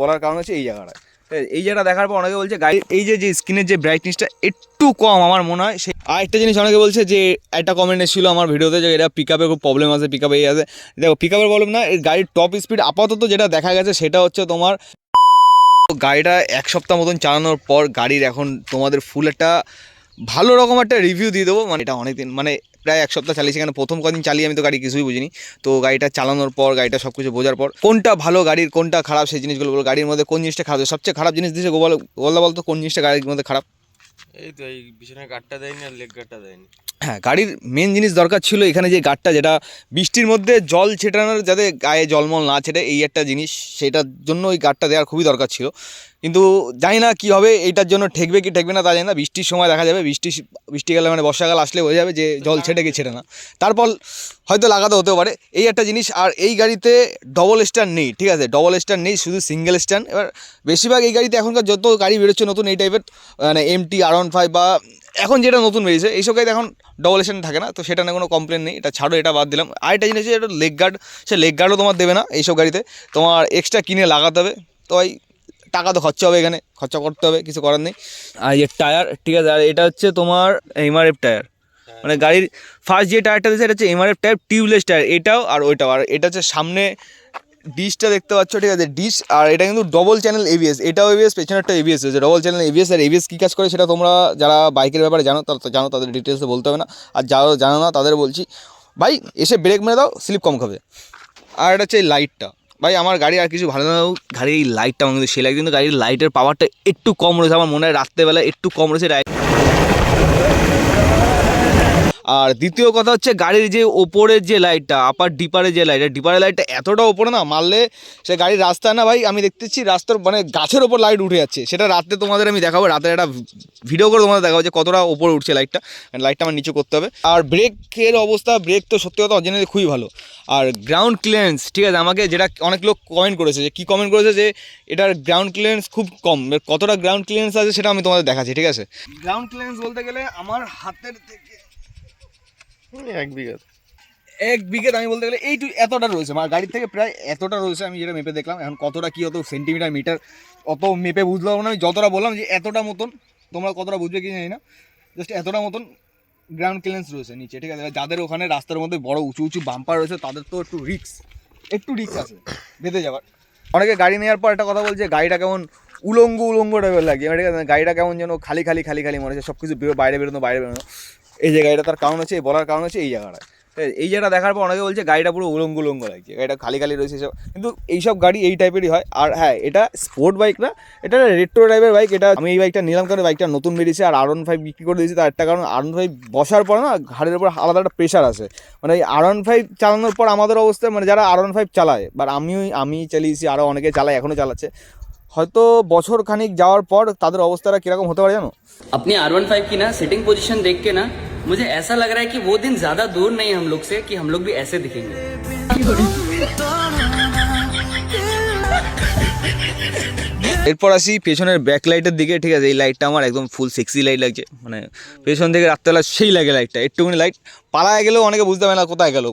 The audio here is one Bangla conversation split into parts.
বলার কারণ হচ্ছে এই জায়গাটা এই জায়গাটা দেখার পর অনেকে বলছে গাড়ি এই যে যে স্ক্রিনের যে ব্রাইটনেসটা একটু কম, আমার মনে হয় সেই আর একটা জিনিস অনেকে বলছে যে, একটা কমেন্ট এসেছিল আমার ভিডিওতে যে, এটা পিক আপে খুব প্রবলেম আছে পিক আপে এই আছে। দেখো পিক আপের প্রবলেম না, এই গাড়ির টপ স্পিড আপাতত যেটা দেখা গেছে, সেটা হচ্ছে তোমার গাড়িটা এক সপ্তাহ মতন চালানোর পর গাড়ির এখন তোমাদের ফুল একটা ভালো রকম একটা রিভিউ দিয়ে দেবো। মানে এটা অনেকদিন মানে প্রায় এক সপ্তাহ চালিয়েছি। কেন প্রথম কদিন চালিয়ে আমি তো গাড়ি কিছুই বুঝিনি। তো গাড়িটা চালানোর পর গাড়িটা সব কিছু বোঝার পর কোনটা ভালো গাড়ির কোনটা খারাপ সেই জিনিসগুলো বলো গাড়ির মধ্যে কোন জিনিসটা খারাপ? সবচেয়ে খারাপ জিনিস দিয়েছে বলো বলতে বলতো কোন জিনিসটা গাড়ির মধ্যে খারাপ? এই তো এই পিছনে গাটটা দেয়নি আর লেগ গাটটা দেয়নি। হ্যাঁ গাড়ির মেন জিনিস দরকার ছিল এখানে যে গাড়টা যেটা বৃষ্টির মধ্যে জল ছেটানোর যাতে গায়ে জলমল না ছেটে এই একটা জিনিস। সেটার জন্য ওই গাড়টা দেওয়ার খুবই দরকার ছিল। কিন্তু জানি না কী হবে, এইটার জন্য ঠেকবে কি ঠেকবে না তা জানি না, বৃষ্টির সময় দেখা যাবে, বৃষ্টি বৃষ্টিকালে মানে বর্ষাকাল আসলে হয়ে যাবে যে জল ছেটে কি ছেটে না। তারপর হয়তো লাগাতে হতেও পারে। এই একটা জিনিস, আর এই গাড়িতে ডবল স্ট্যান্ড নেই, ঠিক আছে? ডবল স্ট্যান্ড নেই, শুধু সিঙ্গেল স্ট্যান্ড এবার বেশিরভাগ এই গাড়িতে এখনকার যত গাড়ি বেরোচ্ছে নতুন, এই টাইপের মানে এমটি আর ওয়ান ফাইভ বা এখন যেটা নতুন বেরিয়েছে এইসব গাড়িতে এখন ডবল স্ট্যান্ড থাকে না, তো সেটা নিয়ে কোনো কমপ্লেন নেই, এটা ছাড়ো, এটা বাদ দিলাম। আরেকটা জিনিস এটা লেগ গার্ড সে লেগ গার্ডও তোমার দেবে না এইসব গাড়িতে। তোমার এক্সট্রা কিনে লাগাতে হবে। তো ওই টাকা তো খরচা হবে এখানে, খরচা করতে হবে, কিছু করার নেই। আর এই টায়ার, ঠিক আছে, আর এটা হচ্ছে তোমার এমআরএফ টায়ার। মানে গাড়ির ফার্স্ট যে টায়ারটা দিয়েছে, এটা হচ্ছে এমআরএফ টায়ার টিউবলেস টায়ার, এটাও আর ওইটাও। আর এটা হচ্ছে সামনে ডিশটা দেখতে পাচ্ছ, ঠিক আছে ডিশ আর এটা কিন্তু ডবল চ্যানেল এবিএস এটাও এবিএস পেছনেরটা এবিএস হয়েছে ডবল চ্যানেল এবিএস আর এবিএস কী কাজ করে সেটা তোমরা যারা বাইকের ব্যাপারে জানো জানো, তাদের ডিটেলসে বলতে হবে না। আর যারা জানো না, তাদের বলছি, ভাই, এসে ব্রেক মেরে দাও স্লিপ কম খাবে। আর এটা হচ্ছে লাইটটা ভাই, আমার গাড়ি আর কিছু ভালো না গাড়ির লাইটটা হচ্ছে সে লাগে কিন্তু গাড়ির লাইটের পাওয়ারটা একটু কম রয়েছে। আমার মনে হয় রাত্রেবেলা একটু কম রয়েছে। আর দ্বিতীয় কথা হচ্ছে গাড়ির যে ওপরের যে লাইটটা আপার ডিপারের যে লাইটটা ডিপারের লাইটটা এতটা ওপরে না, মারলে সে গাড়ির রাস্তা না ভাই, আমি দেখতেছি রাস্তার মানে গাছের ওপর লাইট উঠে যাচ্ছে। সেটা রাতে তোমাদের আমি দেখাবো রাতের একটা ভিডিও করে তোমাদের দেখাবো যে কতটা ওপরে উঠছে লাইটটা লাইটটা আমার নিচে করতে হবে। আর ব্রেকের অবস্থা ব্রেক তো সত্যি কথা অরিজিনালি খুবই ভালো। আর গ্রাউন্ড ক্লিয়ারেন্স ঠিক আছে, আমাকে যেটা অনেক লোক কমেন্ট করেছে যে, কী কমেন্ট করেছে যে, এটার গ্রাউন্ড ক্লিয়ারেন্স খুব কম কতটা গ্রাউন্ড ক্লিয়ারেন্স আছে সেটা আমি তোমাদের দেখাচ্ছি, ঠিক আছে? গ্রাউন্ড ক্লিয়ারেন্স বলতে গেলে আমার হাতের থেকে এক বিঘা এক বিঘে আমি বলতে গেলে এইটু এতটা রয়েছে আমার গাড়ির থেকে প্রায় এতটা রয়েছে, আমি যেটা মেপে দেখলাম। এখন কতটা কি অত সেন্টিমিটার মিটার অত মেপে পারব না, আমি যতটা বললাম যে এতটা মতন, তোমরা কতটা বুঝবে কি জানি না। জাস্ট এতটা মতন গ্রাউন্ড ক্লিয়ারেন্স রয়েছে নিচে, ঠিক আছে? যাদের ওখানে রাস্তার মধ্যে বড় উঁচু উঁচু বাম্পার রয়েছে, তাদের তো একটু রিক্স একটু রিক্স আছে, বেঁধে যাওয়ার। অনেকে গাড়ি নেওয়ার পর একটা কথা বলছে, গাড়িটা কেমন উলঙ্গ উলঙ্গ টাইপের লাগে। ঠিক আছে, গাড়িটা কেমন যেন খালি খালি খালি খালি মনে হচ্ছে সব কিছু বাইরে বেরোনো বাইরে বেরোনো। এই যে গাড়িটা তার কারণ হচ্ছে এই বলার কারণ হচ্ছে এই জায়গাটা ঠিক আছে? এই জায়গাটা দেখার পর অনেকে বলছে গাড়িটা পুরো উলঙ্গ উলঙ্গ লাগছে। গাড়িটা খালি খালি রয়েছে সব। কিন্তু এইসব গাড়ি এই টাইপেরই হয়। আর হ্যাঁ এটা স্পোর্ট বাইক না, এটা রেট্রো টাইপের বাইক এটা আমি এই বাইকটা নিলাম কারণ বাইকটা নতুন বেরিয়েছে আর আর ফাইভ বিক্রি করে দিয়েছি তার একটা কারণ আর ফাইভ বসার পর না ঘাড়ের উপর আলাদা একটা প্রেশার আছে। মানে এই আর ফাইভ চালানোর পর আমাদের অবস্থায় মানে যারা আর ফাইভ চালায়, বা আমিও, আমি চালিয়েছি আরও অনেকে চালায় এখনও চালাচ্ছে। হয়তো বছর খানিক যাওয়ার পর তাদের অবস্থাটা কীরকম হতে পারে জানো अपनी आर वन फाइव की ना सेटिंग पोजीशन देख के ना मुझे ऐसा लग रहा है कि वो दिन ज्यादा दूर नहीं है हम लोग से कि हम लोग भी ऐसे दिखेंगे এরপর আসি পেছনের ব্যাক লাইটের দিকে, ঠিক আছে? এই লাইটটা আমার একদম ফুল সেক্সি লাইট লাগছে। মানে পেছন থেকে রাত্রেবেলা সেই লাগে লাইটটা একটুখানি লাইট পালায় গেলেও অনেকে বুঝতে পারে না কোথায় গেল।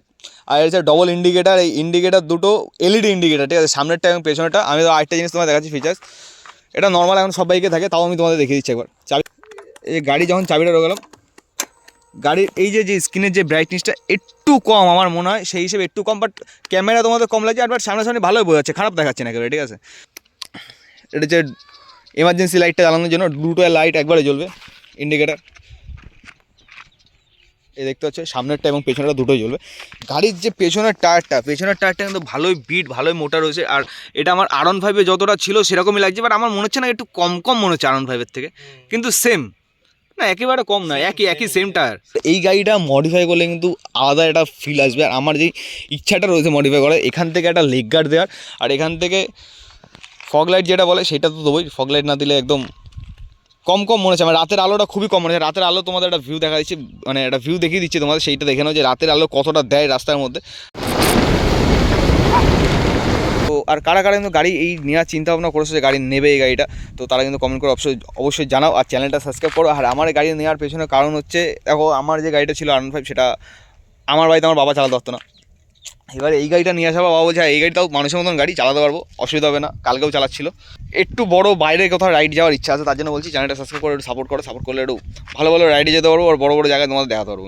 আর হচ্ছে ডবল ইন্ডিকেটার এই ইন্ডিকেটার দুটো এলইডি ইন্ডিকেটার ঠিক আছে? সামনেরটা এবং পেছনেরটা। আমি তো আরেকটা জিনিস তোমার দেখাচ্ছি ফিচার্স এটা নর্মাল এখন সব বাইকে থাকে, তাও আমি তোমাদের দেখিয়ে দিচ্ছি একবার। চাবি এই গাড়ি যখন চাবিটা রয়ে গেলাম গাড়ির এই যে যে স্ক্রিনের যে ব্রাইটনেসটা একটু কম আমার মনে হয়, সেই হিসেবে একটু কম বাট ক্যামেরা তোমাদের কম লাগছে, আর বাট সামনাসামনি ভালোই বোঝা যাচ্ছে খারাপ দেখাচ্ছে না একেবারে, ঠিক আছে? এটা হচ্ছে এমার্জেন্সি লাইটটা জ্বালানোর জন্য দুটো লাইট একবারে জ্বলবে ইন্ডিকেটার এই দেখতে হচ্ছে সামনেরটা এবং পেছনেরটা দুটোই জ্বলবে। গাড়ির যে পেছনের টায়ারটা পেছনের টায়ারটা কিন্তু ভালোই বিট ভালোই মোটা রয়েছে। আর এটা আমার আরন ফাইভে যতটা ছিল সেরকমই লাগছে বাট আমার মনে হচ্ছে না একটু কম কম মনে হচ্ছে আরন ফাইভের থেকে। কিন্তু সেম না, একেবারে কম না একই একই সেম টায়ার। এই গাড়িটা মডিফাই করলে কিন্তু আলাদা একটা ফিল আসবে। আর আমার যেই ইচ্ছাটা রয়েছে মডিফাই করার, এখান থেকে একটা লেগ গার্ড দেওয়ার, আর এখান থেকে ফগ লাইট যেটা বলে, সেটা তো দেবোই। ফগ লাইট না দিলে একদম কম কম মনে হচ্ছে। আমার রাতের আলোটা খুবই কম মনে হচ্ছে। রাতের আলো তোমাদের একটা ভিউ দেখা দিচ্ছে মানে একটা ভিউ দেখিয়ে দিচ্ছে তোমাদের, সেইটা দেখে নাও যে রাতের আলো কতটা দেয় রাস্তার মধ্যে। তো আর কারা কারা কিন্তু গাড়ি এই নেওয়ার চিন্তা ভাবনা করেছে যে গাড়ি নেবে এই গাড়িটা, তো তারা কিন্তু কমেন্ট করে অবশ্যই অবশ্যই জানাও। আর চ্যানেলটা সাবস্ক্রাইব করো। আর আমার গাড়ি নেওয়ার পেছনে কারণ হচ্ছে, দেখো, আমার যে গাড়িটা ছিল আর ফাইভ সেটা আমার বাড়িতে আমার বাবা চালাতে পারতো না এবারে এই গাড়িটা নিয়ে আসা বাবা বলছে "হ্যাঁ, এই গাড়িটাও মানুষের মতন গাড়ি চালাতে পারব অসুবিধা হবে না কালকেও চালাচ্ছিল। একটু বড় বাইরে কোথাও রাইড যাওয়ার ইচ্ছা আছে তার জন্য বলছি চ্যানেলটা সাবস্ক্রাইব করে একটু সাপোর্ট করো সাপোর্ট করলে একটু ভালো ভালো রাইডে যেতে পারব আর বড় বড় জায়গায় তোমাদের দেখাতে পারব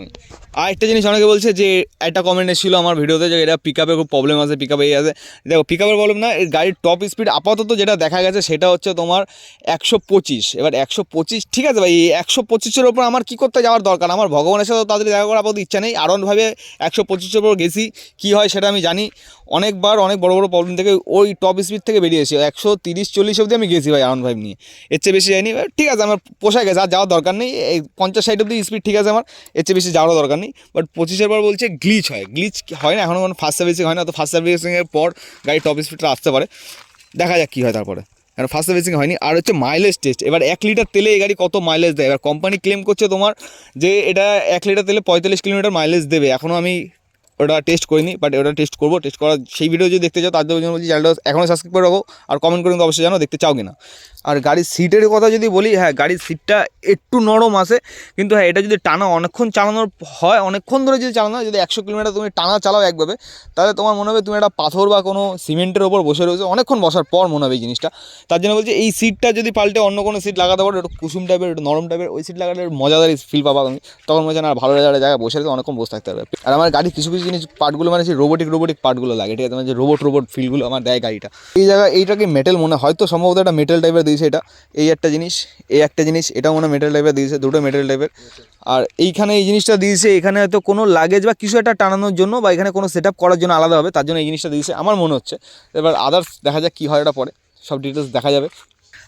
আর একটা জিনিস অনেকে বলছে যে একটা কমেন্ট এসেছিল আমার ভিডিওতে যে এটা পিক আপে খুব প্রবলেম আছে পিক আপে আছে। দেখো পিক আপের প্রবলেম না এই গাড়ির টপ স্পিড আপাতত যেটা দেখা গেছে সেটা হচ্ছে তোমার একশো পঁচিশ। এবার একশো পঁচিশ ঠিক আছে ভাই এই একশো পঁচিশের ওপর আমার কী করতে যাওয়ার দরকার? আমার ভগবানের সাথে তাদের দেখা করার আপাতত ইচ্ছা নেই। আরও ভাবে একশো পঁচিশের ওপর গেছি কী হয় সেটা আমি জানি। অনেকবার অনেক বড় বড় প্রবলেম থেকে ওই টপ স্পিড থেকে বেরিয়েছি। একশো তিরিশ চল্লিশ অবধি আমি গেছি ভাই আরন ফাইভ নিয়ে। এর চেয়ে বেশি যাইনি। ঠিক আছে, আমার পোষায় গেছে আর যাওয়ার দরকার নেই। এই পঞ্চাশ ষাট অবধি স্পিড ঠিক আছে আমার। এর চেয়ে বেশি যাওয়ারও দরকার নেই। বাট পঁচিশের পর বলছে গ্লিচ হয়। গ্লিচ হয় না এখনও কোনো ফার্স্ট সার্ভিসিং হয় না। তো ফার্স্ট সার্ভিসিংয়ের পর গাড়ি টপ স্পিডটা আসতে পারে। দেখা যাক কী হয় তারপরে। কারণ ফার্স্ট সার্ভিসিং হয়নি। আর হচ্ছে মাইলেজ টেস্ট এবার এক লিটার তেলে এই গাড়ি কত মাইলেজ দেয়? এবার কোম্পানি ক্লেম করছে তোমার যে এটা এক লিটার তেলে পঁয়তাল্লিশ কিলোমিটার মাইলেজ দেবে। এখনও আমি ওটা টেস্ট করিনি বাট ওটা টেস্ট করব টেস্ট করার, সেই ভিডিও যদি দেখতে চাও, তার জন্য বলছি চ্যানেলটা এখনও সাবস্ক্রাইব করে রাখো, আর কমেন্ট করে অবশ্যই জানো দেখতে চাও কিনা। আর গাড়ির সিটের কথা যদি বলি হ্যাঁ গাড়ির সিটটা একটু নরম আসে কিন্তু হ্যাঁ এটা যদি টানা অনেকক্ষণ চালানোর হয়, অনেকক্ষণ ধরে যদি চালানো হয়, যদি একশো কিলোমিটার তুমি টানা চালাও একভাবে, তাহলে তোমার মনে হবে তুমি একটা পাথর বা কোনো সিমেন্টের ওপর বসে রয়েছো। অনেকক্ষণ বসার পর মনে হবে এই জিনিসটা। তার জন্য বলছি, এই সিটটা যদি পাল্টে অন্য কোনো সিট লাগাতে পারো, একটু কুসুম টাইপের একটু নরম টাইপের ওই সিট লাগালে মজাদারি ফিল পাবা তুমি। তখন মনে হয় ভালো জায়গায় জায়গায় বসে থেকে অনেকক্ষণ বসে থাকতে পারবে। আর আমার গাড়ির কিছু কিছু জিনিস পার্টগুলো মানে যে রোবোটিক রোবোটিক পার্টগুলো লাগে, ঠিক আছে? মানে যে রোবট রোবট ফিলগুলো আমার দেয় গাড়িটা। এই জায়গায় এইটাকে মেটেল মনে হয়তো সম্ভবত একটা মেটেল টাইপের দিয়েছে এটা। এই একটা জিনিস, এই একটা জিনিস, এটাও মনে মেটেল টাইপের দিয়েছে, দুটো মেটেল টাইপের আর এইখানে এই জিনিসটা দিয়েছে, এখানে হয়তো কোনো লাগেজ বা কিছু একটা টানানোর জন্য বা এখানে কোনো সেট করার জন্য আলাদা হবে, তার জন্য এই জিনিসটা দিয়েছে, আমার মনে হচ্ছে। এবার আদার্স দেখা যাক কী হয় এটা পরে, সব ডিটেলস দেখা যাবে।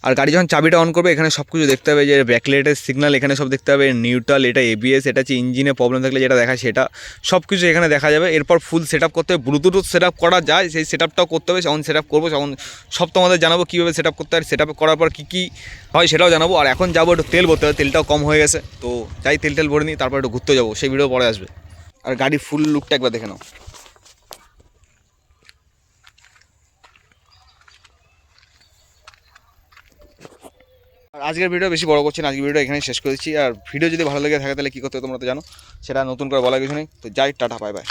আর গাড়ি যখন চাবিটা অন করবে, এখানে সব কিছু দেখতে হবে যে ব্যাকলাইটের সিগনাল এখানে সব দেখতে হবে নিউট্রাল এটা এবিএস এটা হচ্ছে ইঞ্জিনে প্রবলেম থাকলে যেটা দেখায় সেটা। সব কিছু এখানে দেখা যাবে। এরপর ফুল সেট করতে হবে। ব্লুটুথ সেট করা যায়, সেই সেট আপটাও করতে হবে। যখন সেট আপ করব, তখন সব তোমাদের জানাব কীভাবে সেট আপ করতে হয়। সেট করার পর কী কী হয় সেটাও জানাব। আর এখন যাব একটু তেল ভরতে হবে। তেলটাও কম হয়ে গেছে। তো যাই তেল টেল ভরে নিই, তারপর একটু ঘুরতে যাব। সেই ভিডিও পরে আসবে। আর গাড়ির ফুল লুকটা একবার দেখে নাও। আজকের ভিডিও বেশি বড় করছি না, আজকের ভিডিও এখানে শেষ করেছি। আর ভিডিও যদি ভালো লেগে থাকে তাহলে কী করতে তোমরা তো জানো, সেটা নতুন করে বলার কিছু নেই। তো যাই, টাটা বাই বাই